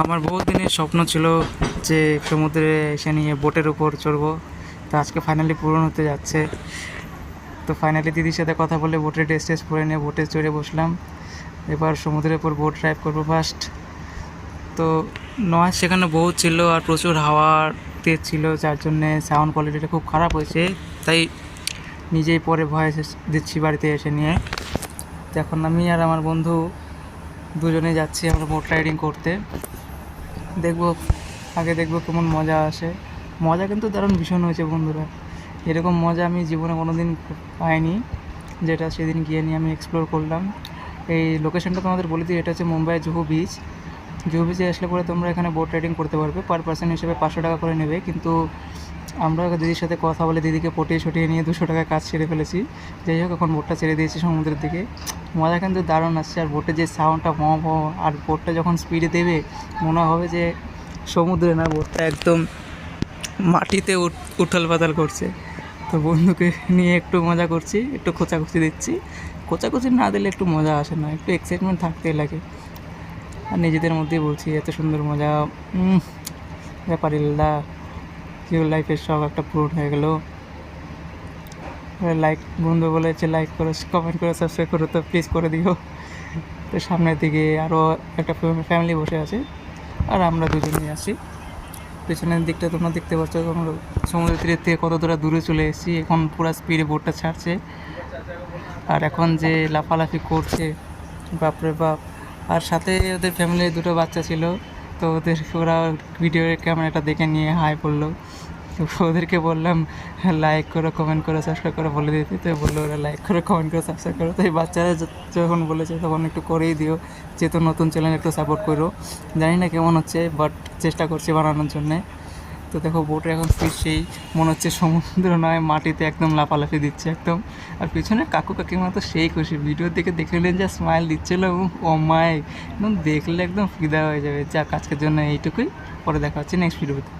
আমার বহুত দিনের স্বপ্ন ছিল যে সমুদ্রে এসে নিয়ে বোটের উপর চড়বো। তো আজকে ফাইনালি পূরণ হতে যাচ্ছে। তো ফাইনালি দিদির সাথে কথা বলে বোটের ড্রেস টেস পরে নিয়ে বোটে চড়ে বসলাম। এবার সমুদ্রের উপর বোট ড্রাইভ করব ফার্স্ট তো নয়, সেখানে বহুত ছিল আর প্রচুর হাওয়া তেজ ছিল, যার জন্যে সাউন্ড কোয়ালিটিটা খুব খারাপ হয়েছে। তাই নিজেই পরে ভয়েস দিচ্ছি বাড়িতে এসে নিয়ে। তো এখন আমি আর আমার বন্ধু দুজনে যাচ্ছি আমরা বোট রাইডিং করতে। দেখব, আগে দেখব কেমন মজা আসে। মজা কিন্তু দারুণ ভীষণ হয়েছে বন্ধুরা। এরকম মজা আমি জীবনে কোনো দিন পাইনি, যেটা সেদিন গিয়ে নিয়ে আমি এক্সপ্লোর করলাম। এই লোকেশনটা তোমাদের বলে দিই, এটা হচ্ছে মুম্বাই জুহু বিচ জুহু বিচে আসলে পরে তোমরা এখানে বোট রাইডিং করতে পারবে। পার পার্সন হিসেবে পাঁচশো টাকা করে নেবে, কিন্তু আমরা দিদির সাথে কথা বলে দিদিকে পটিয়ে ছটিয়ে নিয়ে দুশো টাকায় কাজ ছেড়ে ফেলেছি। যাই হোক, এখন বোটটা ছেড়ে দিয়েছি সমুদ্রের দিকে। মজা কিন্তু দারুণ আসছে, আর বোটের যে সাউন্ডটা ভ ভ আর বোটটা যখন স্পিডে দেবে, মনে হবে যে সমুদ্রে না, বোটটা একদম মাটিতে উঠ- উথাল পাতাল করছে। তো বন্ধুকে নিয়ে একটু মজা করছি, একটু খোঁচাখুচি দিচ্ছি। খোঁচাখুচি না দিলে একটু মজা আসে না, একটু এক্সাইটমেন্ট থাকতেই লাগে। আর নিজেদের মধ্যেই বলছি, এত সুন্দর মজা ব্যাপারিল্লা কেউ লাইফের সব একটা পূরণ হয়ে গেল। লাইক বন্ধু বলেছে লাইক করো কমেন্ট করে সাবস্ক্রাইব করো, তো প্লিজ করে দিও। তো সামনের দিকে আরও একটা ফ্যামিলি বসে আছে। আর আমরা দুজনেই আছি পেছনের দিকটা তোমরা দেখতে পাচ্ছ, আমরা সমুদ্র তীরের থেকে কত দূরে দূরে চলে এসেছি। এখন পুরো স্পিডে বোটটা ছাড়ছে। আর এখন যে লাফালাফি করছে, বাপরে বাপ। আর সাথে ওদের ফ্যামিলির দুটো বাচ্চা ছিল। তো ওদের ওরা ভিডিও ক্যামেরাটা দেখে নিয়ে হাই বলল। তো ওদেরকে বললাম লাইক করো কমেন্ট করো সাবস্ক্রাইব করো, বলে দিতে। তো বলল ওরা লাইক করো কমেন্ট করো সাবস্ক্রাইব করো। তো এই বাচ্চারা যখন বলেছে তখন একটু করেই দিও, যেহেতু নতুন চ্যানেল একটু সাপোর্ট করো। জানি না কেমন হচ্ছে বাট চেষ্টা করছি বানানোর জন্যে। তো দেখো বোটে এখন স্পিড সেই মনে হচ্ছে সমুদ্র নয়, মাটিতে একদম লাফালাফি দিচ্ছে একদম। আর পিছনে কাকু কাকিমা তো সেই খুশি। ভিডিও দিকে দেখে নিলেন, যা স্মাইল দিচ্ছিল। ও মায় একদম দেখলে একদম ফিদা হয়ে যাবে। যা আজকের জন্য এইটুকুই। পরে দেখা হচ্ছে নেক্সট ভিডিওতে